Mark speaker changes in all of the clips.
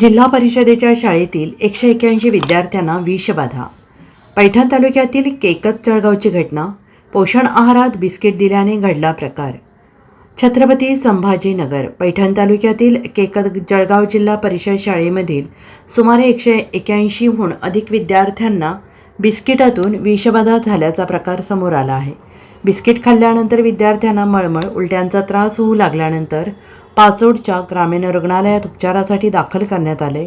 Speaker 1: जिल्हा परिषदेच्या शाळेतील एकशे एक्याऐंशी विद्यार्थ्यांना विषबाधा पैठण तालुक्यातील केकत जळगावची घटना पोषण आहारात बिस्किट दिल्याने घडला प्रकार. छत्रपती संभाजीनगर पैठण तालुक्यातील केकत जळगाव जिल्हा परिषद शाळेमधील सुमारे एकशे एक्याऐंशीहून अधिक विद्यार्थ्यांना बिस्किटातून विषबाधा झाल्याचा प्रकार समोर आला आहे. बिस्किट खाल्ल्यानंतर विद्यार्थ्यांना मळमळ उलट्यांचा त्रास होऊ लागल्यानंतर पाचोडच्या ग्रामीण रुग्णालयात उपचारासाठी दाखल करण्यात आले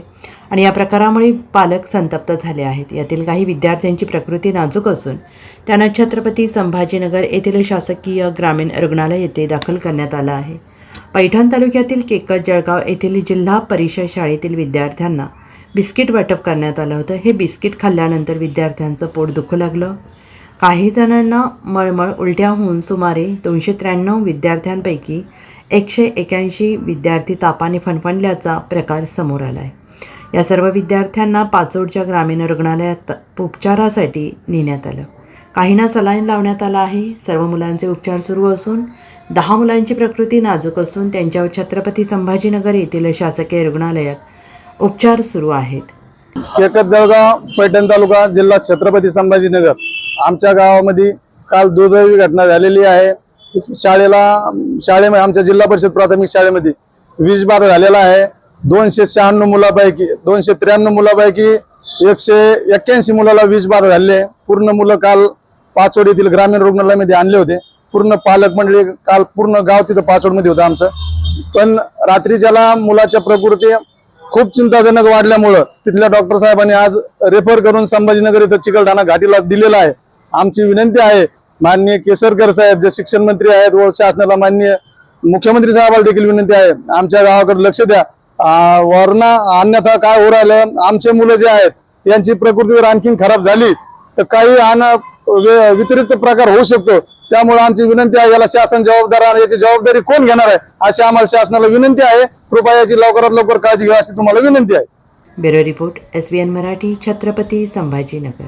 Speaker 1: आणि या प्रकारामुळे पालक संतप्त झाले आहेत. यातील काही विद्यार्थ्यांची प्रकृती नाजूक असून त्यांना छत्रपती संभाजीनगर येथील शासकीय ग्रामीण रुग्णालय येथे दाखल करण्यात आलं आहे. पैठण तालुक्यातील केकत जळगाव येथील जिल्हा परिषद शाळेतील विद्यार्थ्यांना बिस्किट वाटप करण्यात आलं होतं. हे बिस्किट खाल्ल्यानंतर विद्यार्थ्यांचं पोट दुखू लागलं. काही जणांना मळमळ उलट्या होऊन सुमारे दोनशे त्र्याण्णव विद्यार्थ्यांपैकी एकशे एक्याऐंशी विद्यार्थी तापाने फणफणल्याचा प्रकार समोर आला आहे या सर्व विद्यार्थ्यांना पाचोडच्या ग्रामीण रुग्णालयात उपचारासाठी नेण्यात आलं. काहींना सलाईन लावण्यात आला आहे. सर्व मुलांचे उपचार सुरू असून दहा मुलांची प्रकृती नाजूक असून त्यांच्यावर छत्रपती संभाजीनगर येथील शासकीय रुग्णालयात उपचार सुरू आहेत.
Speaker 2: केकत जळगाव पैठण तालुका जिल्हा छत्रपती संभाजीनगर. आमच्या गावामध्ये काल दुर्दैवी घटना झालेली आहे. शाळेला शाळेमध्ये आमच्या जिल्हा परिषद प्राथमिक शाळेमध्ये वीज बाधा झालेला आहे. दोनशे शहाण्णव मुलापैकी दोनशे त्र्याण्णव मुलापैकी एकशे एक्क्याऐंशी मुलाला वीज बाधा झाले आहे. पूर्ण मुलं काल पाचोड येथील ग्रामीण रुग्णालयामध्ये आणले होते. पूर्ण पालक मंडळी काल पूर्ण गाव तिथं पाचोडमध्ये होतं आमचं. पण रात्री ज्याला मुलाच्या प्रकृती खूप चिंताजनक वाढल्यामुळं तिथल्या डॉक्टर साहेबांनी आज रेफर करून संभाजीनगर इथं चिकलठाणा घाटीला दिलेला आहे. आमची विनंती आहे माननीय केसरकर साहेब जे शिक्षण मंत्री आहेत व शासनाला माननीय मुख्यमंत्री साहेबाला देखील विनंती आहे. आमच्या गावाकडे लक्ष द्या. आ, वरना अन्यथा काय होऊ राहिलं? आमचे मुलं जे आहेत यांची प्रकृती जर आणखीन खराब झाली तर काही अन व्यतिरिक्त प्रकार होऊ शकतो. त्यामुळे आमची विनंती आहे याला शासन जबाबदार याची जबाबदारी कोण घेणार आहे अशी आम्हाला शासनाला विनंती आहे. कृपया याची लवकरात लवकर काळजी घ्या अशी तुम्हाला विनंती आहे.
Speaker 1: Bureau report S Marathi Chhatrapati Sambhajinagar.